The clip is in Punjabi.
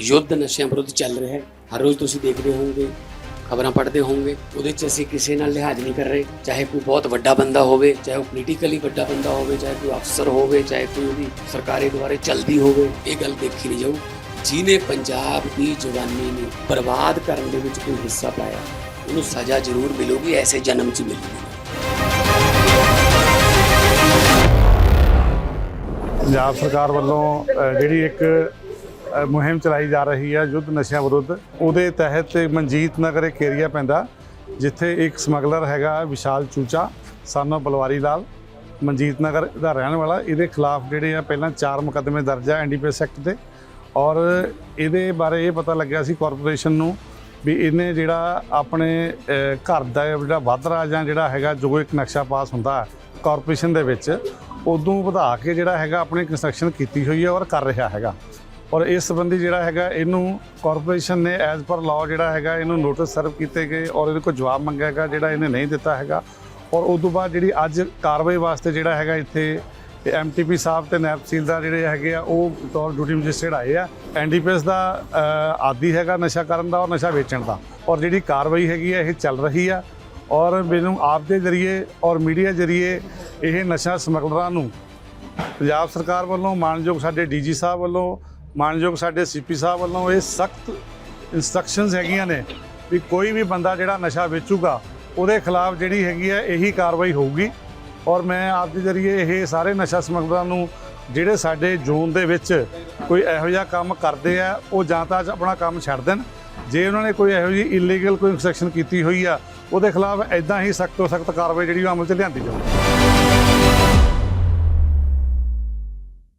ਯੁੱਧ ਨਸ਼ਿਆਂ ਵਿਰੁੱਧ ਚੱਲ ਰਿਹਾ ਹੈ। ਹਰ ਰੋਜ਼ ਤੁਸੀਂ ਦੇਖਦੇ ਹੋਵੋਗੇ, ਖਬਰਾਂ ਪੜ੍ਹਦੇ ਹੋਵੋਗੇ, ਉਹਦੇ 'ਚ ਅਸੀਂ ਕਿਸੇ ਨਾਲ ਲਿਹਾਜ਼ ਨਹੀਂ ਕਰ ਰਹੇ। ਚਾਹੇ ਕੋਈ ਬਹੁਤ ਵੱਡਾ ਬੰਦਾ ਹੋਵੇ, ਚਾਹੇ ਉਹ ਪੋਲੀਟੀਕਲੀ ਵੱਡਾ ਬੰਦਾ ਹੋਵੇ, ਚਾਹੇ ਕੋਈ ਅਫਸਰ ਹੋਵੇ, ਚਾਹੇ ਕੋਈ ਉਹਦੀ ਸਰਕਾਰੀ ਦੁਆਰੇ ਚੱਲਦੀ ਹੋਵੇ, ਇਹ ਗੱਲ ਦੇਖੀ ਨਹੀਂ ਜਾਊ। ਜਿਹਨੇ ਪੰਜਾਬ ਦੀ ਜਵਾਨੀ ਨੂੰ ਬਰਬਾਦ ਕਰਨ ਦੇ ਵਿੱਚ ਕੋਈ ਹਿੱਸਾ ਪਾਇਆ, ਉਹਨੂੰ ਸਜ਼ਾ ਜ਼ਰੂਰ ਮਿਲੂਗੀ, ਐਸੇ ਜਨਮ 'ਚ ਮਿਲੂਗੀ। ਪੰਜਾਬ ਸਰਕਾਰ ਵੱਲੋਂ ਜਿਹੜੀ ਇੱਕ ਮੁਹਿੰਮ ਚਲਾਈ ਜਾ ਰਹੀ ਹੈ ਯੁੱਧ ਨਸ਼ਿਆਂ ਵਿਰੁੱਧ। ਉਹਦੇ ਤਹਿਤ ਮਨਜੀਤ ਨਗਰ ਇੱਕ ਏਰੀਆ ਪੈਂਦਾ, ਜਿੱਥੇ ਇੱਕ ਸਮਗਲਰ ਹੈਗਾ ਵਿਸ਼ਾਲ ਚੂਚਾ, ਸਾਨੋ ਬਲਵਾਰੀ ਲਾਲ। ਮਨਜੀਤ ਨਗਰ ਦਾ ਰਹਿਣ ਵਾਲਾ, ਇਹਦੇ ਖਿਲਾਫ ਜਿਹੜੇ ਆ ਪਹਿਲਾਂ ਚਾਰ ਮੁਕੱਦਮੇ ਦਰਜ ਆ ਐਨਡੀਪੀਐਸ ਐਕਟ ਤੇ ਔਰ ਇਹਦੇ ਬਾਰੇ ਇਹ ਪਤਾ ਲੱਗਿਆ ਸੀ ਕਾਰਪੋਰੇਸ਼ਨ ਨੂੰ ਵੀ ਇਹਨੇ ਜਿਹੜਾ ਆਪਣੇ ਘਰ ਦਾ ਜਿਹੜਾ ਵਾਧਰਾ ਜਾਂ ਜਿਹੜਾ ਹੈਗਾ ਜੋ ਇੱਕ ਨਕਸ਼ਾ ਪਾਸ ਹੁੰਦਾ ਕਾਰਪੋਰੇਸ਼ਨ ਦੇ ਵਿੱਚ, ਉਦੋਂ ਵਧਾ ਕੇ ਜਿਹੜਾ ਹੈਗਾ ਆਪਣੀ ਕੰਸਟਰਕਸ਼ਨ ਕੀਤੀ ਹੋਈ ਹੈ ਔਰ ਕਰ ਰਿਹਾ ਹੈਗਾ। ਔਰ ਇਸ ਸੰਬੰਧੀ ਜਿਹੜਾ ਹੈਗਾ ਇਹਨੂੰ ਕਾਰਪੋਰੇਸ਼ਨ ਨੇ ਐਜ਼ ਪਰ ਲਾਅ ਜਿਹੜਾ ਹੈਗਾ ਇਹਨੂੰ ਨੋਟਿਸ ਸਰਵ ਕੀਤੇ ਗਏ ਔਰ ਇਹਦੇ ਕੋਲ ਜਵਾਬ ਮੰਗਿਆ ਹੈਗਾ ਜਿਹੜਾ ਇਹਨੇ ਨਹੀਂ ਦਿੱਤਾ ਹੈਗਾ। ਔਰ ਉਸ ਤੋਂ ਬਾਅਦ ਜਿਹੜੀ ਅੱਜ ਕਾਰਵਾਈ ਵਾਸਤੇ ਜਿਹੜਾ ਹੈਗਾ ਇੱਥੇ ਐਮਟੀਪੀ ਸਾਹਿਬ ਤੇ ਨਾਇਬ ਤਹਿਸੀਲਦਾਰ ਜਿਹੜੇ ਹੈਗੇ ਆ, ਉਹ ਤੌਰ ਡਿਊਟੀ ਮੈਜਿਸਟਰੇਟ ਆਏ ਆ। ਐਨਡੀਪੀਐਸ ਦਾ ਆਦੀ ਹੈਗਾ ਨਸ਼ਾ ਕਰਨ ਦਾ ਔਰ ਨਸ਼ਾ ਵੇਚਣ ਦਾ। ਔਰ ਜਿਹੜੀ ਕਾਰਵਾਈ ਹੈਗੀ ਆ, ਇਹ ਚੱਲ ਰਹੀ ਆ। ਔਰ ਮੈਨੂੰ ਆਪ ਦੇ ਜ਼ਰੀਏ ਔਰ ਮੀਡੀਆ ਜ਼ਰੀਏ ਇਹ ਨਸ਼ਾ ਸਮਗਲਰਾਂ ਨੂੰ ਪੰਜਾਬ ਸਰਕਾਰ ਵੱਲੋਂ ਮਾਨਯੋਗ ਸਾਡੇ ਡੀਜੀ ਸਾਹਿਬ ਵੱਲੋਂ ਮਾਨਯੋਗ ਸਾਡੇ ਸੀਪੀ ਸਾਹਿਬ ਵੱਲੋਂ ਇਹ ਸਖਤ ਇਨਸਟਰਕਸ਼ਨਸ ਹੈਗੀਆਂ ਨੇ ਵੀ ਕੋਈ ਵੀ ਬੰਦਾ ਜਿਹੜਾ ਨਸ਼ਾ ਵੇਚੂਗਾ, ਉਹਦੇ ਖਿਲਾਫ ਜਿਹੜੀ ਹੈਗੀ ਹੈ, ਇਹੀ ਕਾਰਵਾਈ ਹੋਊਗੀ। ਔਰ ਮੈਂ ਆਪ ਦੇ ਜ਼ਰੀਏ ਇਹ ਸਾਰੇ ਨਸ਼ਾ ਸਮਗਲਰਾਂ ਨੂੰ, ਜਿਹੜੇ ਸਾਡੇ ਜ਼ੋਨ ਦੇ ਵਿੱਚ ਕੋਈ ਇਹੋ ਜਿਹਾ ਕੰਮ ਕਰਦੇ ਆ, ਉਹ ਜਾਂ ਤਾਂ ਅੱਜ ਆਪਣਾ ਕੰਮ ਛੱਡ ਦੇਣ। ਜੇ ਉਹਨਾਂ ਨੇ ਕੋਈ ਇਹੋ ਜਿਹੀ ਇਲੀਗਲ ਕੋਈ ਇਨਸਟਰਕਸ਼ਨ ਕੀਤੀ ਹੋਈ ਆ, ਉਹਦੇ ਖਿਲਾਫ ਐਦਾਂ ਹੀ ਸਖਤ ਤੋਂ ਸਖਤ ਕਾਰਵਾਈ ਜਿਹੜੀ ਉਹ ਅਮਲ 'ਚ ਲਿਆਂਦੀ ਜਾਊਗੀ।